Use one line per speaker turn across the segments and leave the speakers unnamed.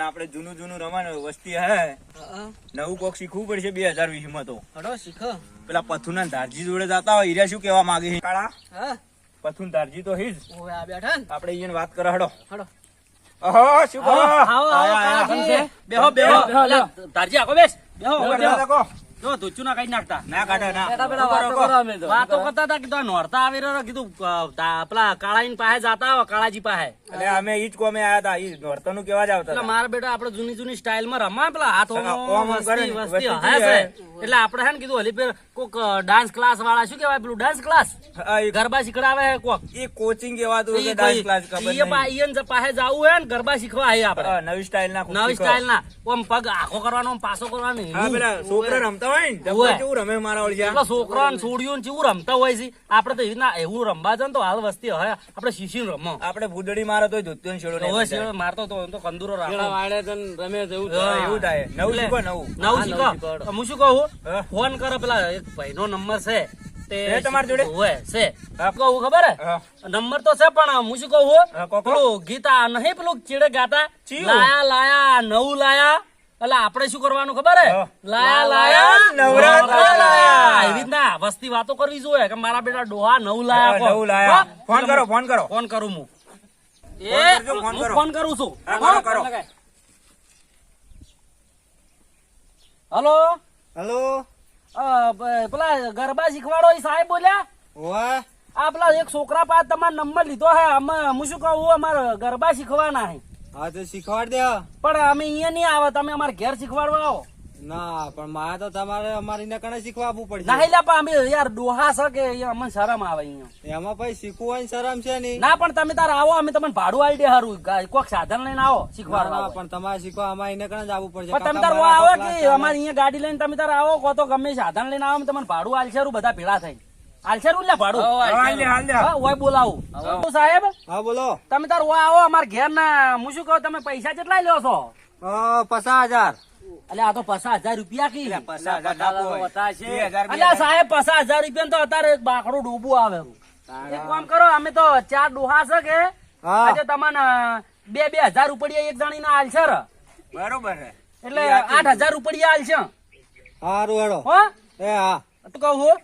અને આપણે જૂનું જૂનું રમવાનું વસ્તી હે. નવું કોક શીખવું પડશે બે હજાર વીસમાં તો.
હડો શીખો.
પેલા પથુના ધારજી જોડે જતા હોય હીરા શું કેવા માંગે છે? કાળા? પથુન ધારજી તો હિજ
ઓવે આ બેઠા
આપણે અહીંયા વાત કરો હડો.
હડો.
શું કરો?
આવો, આવો.
સમજે? બેહો બેહો.
ધારજી આખો બેસ. બેહો.
બેહો.
જો ધોચું ના કઈ નાખતા.
ના કાઢે ના.
પેલા વાતો કરો અમે તો. વાતો કરતા હતા કીધું નોરતા આવી રહ્યો કીધું પેલા કાળાજી પાસે જાતા હો કાળાજી પાસે.
એટલે અમે ઈ જ કોમે આયા હતા ઈ નોરતાનું કેવા જ આવતા
મારા બેટા આપડે જૂની જૂની સ્ટાઇલમાં રમા પેલા હાથ વસ્તી હે એટલે આપણે હે ને કીધું હલી પેર કોક ડાન્સ ક્લાસ વાળા શું કેવાય પેલું ડાન્સ ક્લાસ ગરબા શીખડાવે હે કોક.
એ કોચિંગ કેવાતું
ઈ
ડાન્સ ક્લાસ ખબર નહીં.
ઈયન જે પાસે જાવું હે ને ગરબા શીખવા આવીએ આપણે.
નવી સ્ટાઇલ ના
નવી સ્ટાઇલ ના. ઓમ પગ આખો કરવાનો ઓમ પાછો કરવાનો
હા પેલા છોકરા રમતા હોય ને કેવું રમે મારા ઓળખ્યા
એટલે છોકરા ને છોડીઓ ને કેવું રમતા હોય છે? આપણે તો એવી એવું રમવા જાય ને તો હાલ વસ્તી હવે આપણે શીશી રમો.
આપણે ભૂદડી મારે તો ધોતિયો ને છેડો
હવે છેડો મારતો તો તો કંદુરો રાખો.
રમે જેવું
એવું થાય. નવું શીખો નવું.
નવું શીખો. હું શું કહું?
હા.
ફોન કરો પેલા એક ભાઈનો નંબર છે. તે
તમારી જોડે?
હોય છે. કહું ખબર હે? નંબર તો છે પણ હું શું કહું
હા, કહો, કહો.
પેલું ગીતા નહીં પેલું ચીડે ગાતા? લાયા લાયા નવું લાયા. એટલે આપણે શું કરવાનું ખબર હે? લાયા લાયા
નવરાત્રા લાયા.
એવી રીતના વસ્તી વાતો કરવી જોઈએ કે મારા બેટા ડોહા નવ લાયા
નવ લાયા. ફોન કરો ફોન કરો.
ફોન કરું હું. એ
ફોન ફોન
હું ફોન કરું છું.
કરો.
હલો?
હલો?
પેલા ગરબા શીખવાડો સાહેબ બોલ્યા?
વાહ
આ પેલા એક છોકરા પાસે તમારો નંબર લીધો હે. અમે હું શું કહું અમારે ગરબા શીખવાના હે.
હા તો શીખવાડ દે.
પણ અમે અહીંયા નહીં આવે તમે અમારે ઘેર શીખવાડવા આવો.
ના પણ મારે તો તમારે અમારી ને કણે શીખવા આપવું પડશે.
ના એટલે પણ અમે યાર ડોહા છે કે અમને શરમ આવે અહીંયા.
એમાં પછી શીખવું હોય શરમ છે નહીં.
ના પણ તમે તાર આવો અમે તમને ભાડું આલી દે હારું. કોઈક સાધન લઈને આવો આવો.
પણ તમારે શીખવા અમારે એને કણે જ આવવું પડશે.
પણ તમે તાર આવો કે અમારે અહીંયા ગાડી લઈને તમે તાર આવો કો તો ગમે સાધન લઈને આવો અમે તમને ભાડું આલશેરું બધા ભેળા થઈ આલશેરું લે ભાડું ઓય બોલાવું. સાહેબ.
હા બોલો.
તમે તાર ઓય આવો અમાર ઘેર ના હું શું કહું તમે પૈસા કેટલા લ્યો છો?
પચાસ હજાર.
એટલે આ તો પચાસ હજાર રૂપિયા કી. અલ્યા સાહેબ પચાસ હજાર રૂપિયા તો અત્યારે બાકડું ડૂબું આવે. એક કામ કરો અમે તો ચાર ડોહા છે કે આજે તમને બે બે હજાર રૂપિયા એક જણી ના હાલશે
બરોબર
એટલે આઠ હજાર રૂપિયા હાલશે
હારું હેડો.
હો?
એ હા.
તો કહું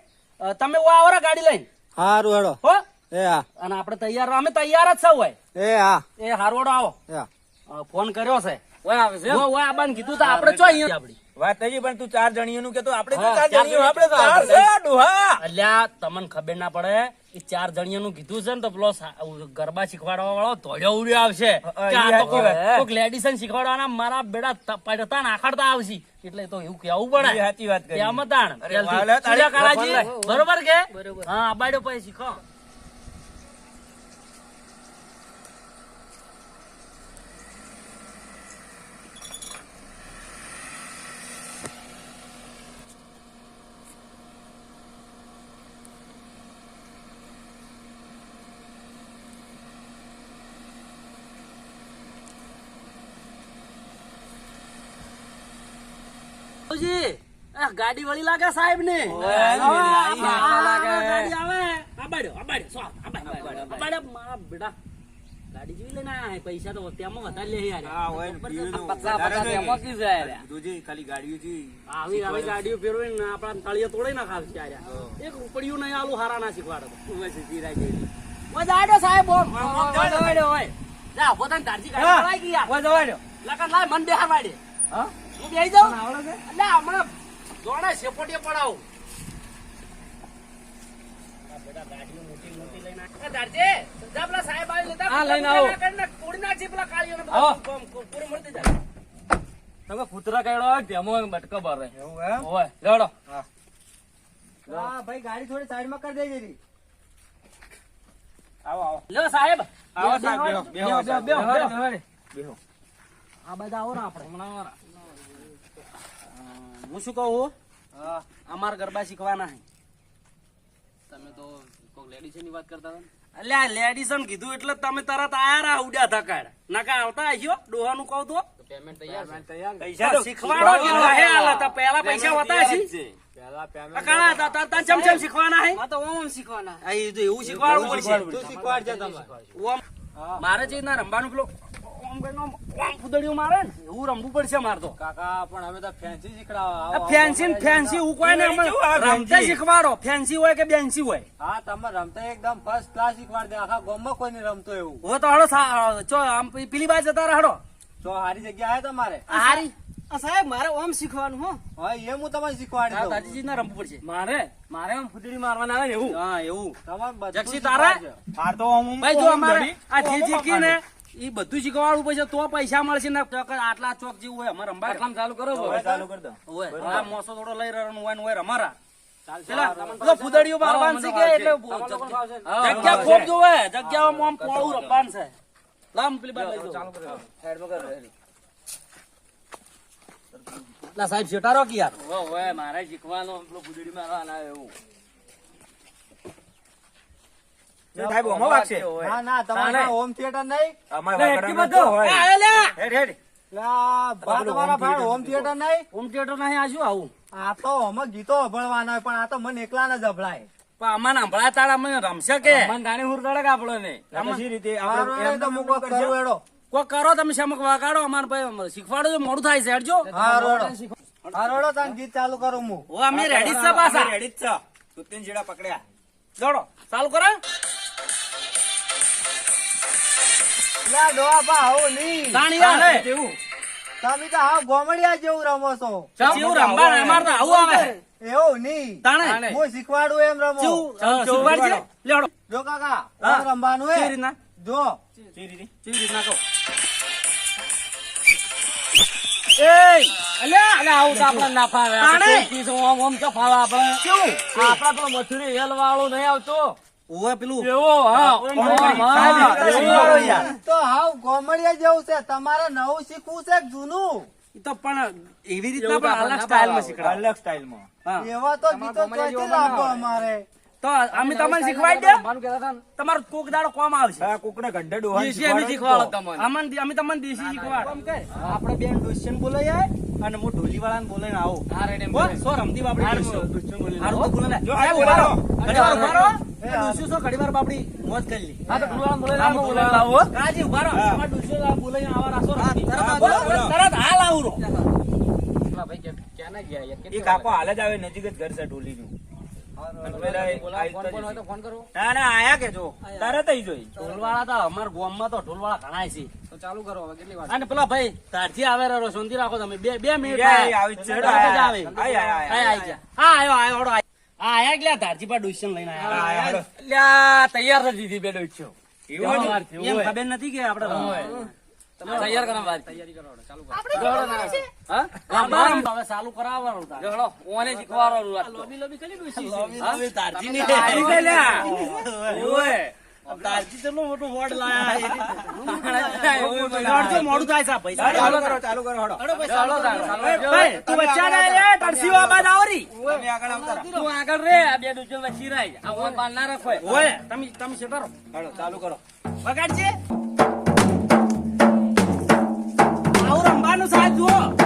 તમે ઓ આવો રા ગાડી લઈને?
હારું હેડો.
હો?
એ હા.
અને આપણે તૈયાર અમે તૈયાર જ છે હોય.
એ હા.
એ હારવડો આવો.
હા.
ફોન કર્યો છે. ઓય આવે ઓય આબાને કીધું તો આપણે ચો અહીંયા આપડી
વાત થઈ પણ તું ચાર જણીઓનું કહેતો આપણે તો ચાર
ચાર
જણીઓ
જણીઓ.
આપણે ચાર છે, ડોહા.
અલ્યા તમને ખબર ના પડે એ ચાર જણિયાનું કીધું છે ને તો પેલો ગરબા શીખવાડવા વાળો ધોળ્યો ઉડ્યો આવશે. કે. કોક લેડીઝ શીખવાડવાના મારા બેડા પડતા નાખાડતા આવશે. એટલે તો એવું કેવું પડે.
સાચી વાત કરી.
આમ
ફોન
બરોબર કે? હા પછી શીખો. બાપુજી, આ ગાડી વળી લાગે સાહેબ ને ગાડી આવે આબાડ્યો આબાડ્યો સો, આબાડ્યો. મારા બેટા ગાડી જોઈ લે ના પૈસા તો તેમાં વધારે લે યાર
હા, હોય
પચાસ, પચાસ. એમાં કી જાય?
જોજે, ખાલી ગાડીઓ છે.
આવી આવી ગાડીઓ ફેરવીને આપણા તળિયે તોડી નાખાવ છે યાર. એક ઉપડ્યું નહીં આલું હારા ના શીખવાડે તો. ઓય જાડો સાહેબ ઓમ. ઓય હોય. જા, પોતાની ધારજી ગાડી ચલાવી ગઈ યાર. લગન લાય, મન બેહાર હમણાં દોડે સેપોટીએ પડાવું.
કૂતરા બટકો ભરે.
એવું એમ?
હોય
હા. ભાઈ ગાડી થોડી સાઈડમાં કરી દેજે
આવો, આવો.
લ્યો સાહેબ.
આવો સાહેબ, બેહો, બેહો,
બેહો, બેહો,
બેહો.
બેહો.
બેહો.
આ બધા આવો ને આપણે. હમણાં હું શું કહું?
હા
અમાર ગરબા શીખવાના છે
તમે તો કોક લેડીઝની વાત કરતા હતા
એટલે આ લેડીઝન કીધું એટલે તમે તરત આયા ઉડ્યા ધકાડ નકા આવતા આવ્યો ડોહાનું કહું તો.
પેમેન્ટ તૈયાર
પૈસા
શીખવાડો કીધું. હે આલા તો પહેલા પૈસા હોતા છે.
પેલા પેમેન્ટ
કાળા તા- તા- તા ચમ ચમ શીખવાના હે?
તો ઓમ શીખવાના.
આ એ એવું શીખવાડવું પડશે
તું શીખવાડજે તમારે.
ઓમ. મારે જે ના રમવાનું પેલો ઓમ. આમ આમ ફૂદડીયું મારે ને? એવું રમવું પડશે મારે તો.
કાકા પણ અમે તો ફેન્સી
આ ફેન્સી ફેન્સી હું કોઈ ને અમે
કેવું આ
રમતા શીખવાડો. ફેન્સી હોય કે બેન્સી હોય?
હા તમે રમતા એકદમ ફર્સ્ટ ક્લાસ શીખવાડ. દે આખા ગામમાં કોઈ નહીં રમતો એવું.
હવે તો હડો ચો આમ પેલી બાજુ જતા રહો હડો
હારી જગ્યા આવે તમારે?
આ હારી?
સાહેબ મારે ઓમ શીખવાનું હો. હા એ હું તમારે શીખવાડી દઉં.
દાદીજી ના રમવું પડશે.
મારે? મારે આમ ફૂટડી મારવાના આવે ને એવું?
હા એવું.
તમારે બધું
જક્ષી તારા?
તો
ભાઈ જો અમારે આ જે ને એ બધું શીખવાડવું પડશે તો પૈસા મળશે ને આટલા ચોક જેવું હોય અમારે રંબા
કામ ચાલુ કરો
ચાલુ કરી દો.
આ મોસો થોડો લઈ રહ્યો હોય ને હોય અમારા પેલા પેલો ફૂદડીયું મારવાનું એટલે જગ્યા ખૂબ જોવે જગ્યામાં આમ પોળું રમવાનું છે. લામ પેલી બાજુ લઈ જાઓ. લા સાહેબ શેટારો કે યાર.
ઓવે, મારે શીખવાનો પેલો ફૂટડી મારવાના એવું.
સાહેબ આમાં વાગશે
ના ના તમારે હોમ થિયેટર નહીં.
અમારે
એટલી બધું.
હોય. Head, head.
તમારા ભાઈ હોમ થિયેટર નહીં?
હોમ થિયેટર નહીં આ શું આવું?
આ તો અમે ગીતો અભળવાના પણ આ તો મને એકલા જ અભળાય.
પણ અમારે હંભળા તાળા મને રમશે કે?
મન દાણી હુરગાડે કે આપણો ને.
રીતે? આપણે
તો હું કોક એડો
કોઈ કરો તમે શમક વગાડો અમારે ભાઈ શીખવાડો છો, મોડું થાય છે હેડજો.
હા રોડો હા રોડો તાન ગીત ચાલુ કરું હું.
ઓ અમે રેડી જ છે પાછા.
રેડી જ છે. સુતિન જીડા પકડ્યા.
દોડો ચાલુ કરો.
લા ડોહા બા આવો નહીં.
તાણી
કેવું?
તમે તો હા ગોમડિયા જેવું રમો છો.
જેવું રમવા અમારે તો આવું. આવે
એવું નહીં.
તાણે.
હું શીખવાડું એમ રમો.
શીખવાડજે લેવડો.
જો કાકા રમવાનું
કેવી રીતના?
જો.
કેવી
રીતના? કહો? એય! અલ્યા
અલે આવું તો આપણે ના ફાવે. તો
તાણે.
કોઈ ચીજ ઓમ ઓમ તો ફાવે આપણે.
કેવું?
આપડા પેલો મથુરી હેલ વાળો નહીં આવતો.
ઓવે પેલું.
એવો હા.
શીખવાડો.
તો હાવ ગોમડિયા જેવું છે. તમારે નવું શીખવું છે જૂનું?
તો પણ એવી રીતના પણ અલગ સ્ટાઇલમાં
ના
અલગ સ્ટાઇલમાં
હા
એવા તો ગીતો ચોથી લાગો અમારે.
તો અમે તમને શીખવાડી દે.
રમવાનું કહેતા હતા
તમારો કોક દાડો કોમ આવશે.
હા કોકને ગંઢે ડોહા
દેશી અમે
શીખવાડો.
શીખવાડો તમને.
અમન અમે તમને દેશી શીખવાડ. આમ કે આપણે બેન ડોશન બોલાય અને હું ઢોલી વાળાને બોલાઈને આવો.
હા, રેડી, બોલ
સો રમદી બાપડી
ડોશન બોલી
હારું તો બોલે
જો, આ
બોલારો અરે
બોલારો
ઘડી વાર ઊભા રહો.
એ,
એ ડોસ્યો છો, ઘડી વાર બાપડી મોજ કરી લી.
હા, તો
હું
બોલાવી
બોલાવી
લાવો.
લાવો. કાજી
ઉભારો.
તમાર. તમારા બોલાઈને આવા રાસો. તરત હાલ આવું.
ભાઈ કે- ક્યાં ના ગયા યાર?
એ કાકો હાલ જ આવે નજીક જ ઘર છે ઢોલીનું. ના ના આયા કે જો. તરત જોઈ.
ઢોલવાળા તો અમારા ગામમાં તો ઢોલવાળા ઘણાય છે.
તો ચાલુ કરો હવે કેટલી વાર
અને પેલા ભાઈ તારથી આવે રહ્યો શાંતિ રાખો તમે. બે બે મિનિટ
આવી છે.
આવે.
આય, આય, આય,
આય, આય એટલે ધારજી પર ડોશન લઈને
હા,
આયા
આયા,
તૈયાર નથી દીધી બે ડોશો
એમ ખબર નથી કે.
તમે તૈયાર કરો વાત તૈયારી કરો ચાલુ કરો હા
રમવા રમવા. હવે ચાલુ કરાવવાનું તારે.
ઓને શીખવાડવાનું વાત તો.
હવે તારજી ની
તો
હારી
હારી
ગયેલા.
ગયેલા.
ઓય. તારજી કેટલો મોટો વોર્ડ લાયા દોડજો, મોડું થાય છે પૈસા
ચાલુ કરો ચાલુ કરો હળો
ચાલો તાર, ચાલો.
ભાઈ, તું વચ્ચે ના રે, તરસી બાબા આવો
તમે આગળ આવતા
તું આગળ રે આ બે દુજો વચ્ચે. આ ઓન ના રાખો
ઓય, તમે તમે શેતારો.
હળો ચાલુ કરો
વગાડજે. આવું રમવાનું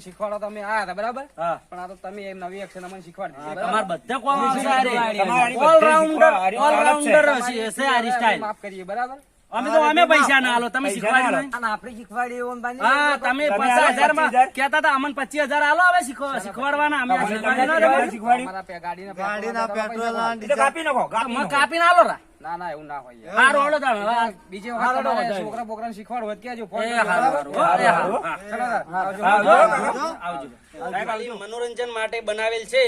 આ જો શીખવાડો તમે આયા હતા બરાબર? પણ આ તો તમે એ નવી એક્શન અમને શીખવાડી
તમારે બધા કોમ ઓલરાઉન્ડર ઓલરાઉન્ડર છે હશે હારી સ્ટાઈલ
માફ કરીએ બરાબર?
અમે તો અમે પૈસા ના આલો તમે શીખવાડી.
અને આપણે ઓમ બાંધી
હા તમે
તમે
પચાસ
આલો
હજારમાં
25,000?
કહેતા હતા અમને પચીસ હજાર આલો હવે શીખવાડવાના. અમે આ શીખવાડી ના.
શીખવાડી
ગાડીના
ગાડીના પેટ્રોલ
કાપી નાખો કાપી નાખો.
રા.
ના ના એવું ના હોય
તાણ.
વખત છોકરા હોય આવજો.
મનોરંજન માટે બનાવેલ છે.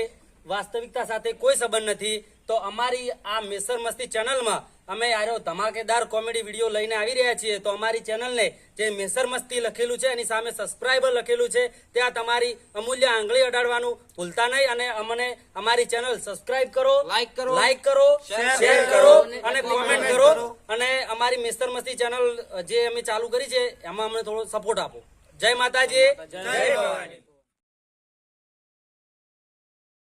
વાસ્તવિકતા સાથે કોઈ સંબંધ નથી. તો અમારી આ મેસર મસ્તી ચેનલમાં અમે આરો ધમાકેદાર કોમેડી વીડિયો લઈને આવી રહ્યા છીએ. તો અમારી ચેનલને જે મેસર મસ્તી લખેલું છે એની સામે સબસ્ક્રાઈબર લખેલું છે ત્યાં તમારી અમૂલ્ય આંગળી અડાડવાનું ભૂલતા નહીં અને અમને અમારી ચેનલ સબસ્ક્રાઇબ કરો
લાઈક કરો.
લાઈક કરો શેર કરો અને કોમેન્ટ કરો. અને અમારી મેસર મસ્તી ચેનલ જે અમે ચાલુ કરી છે એમાં અમને થોડો સપોર્ટ આપો. જય માતાજી. જય ભવાની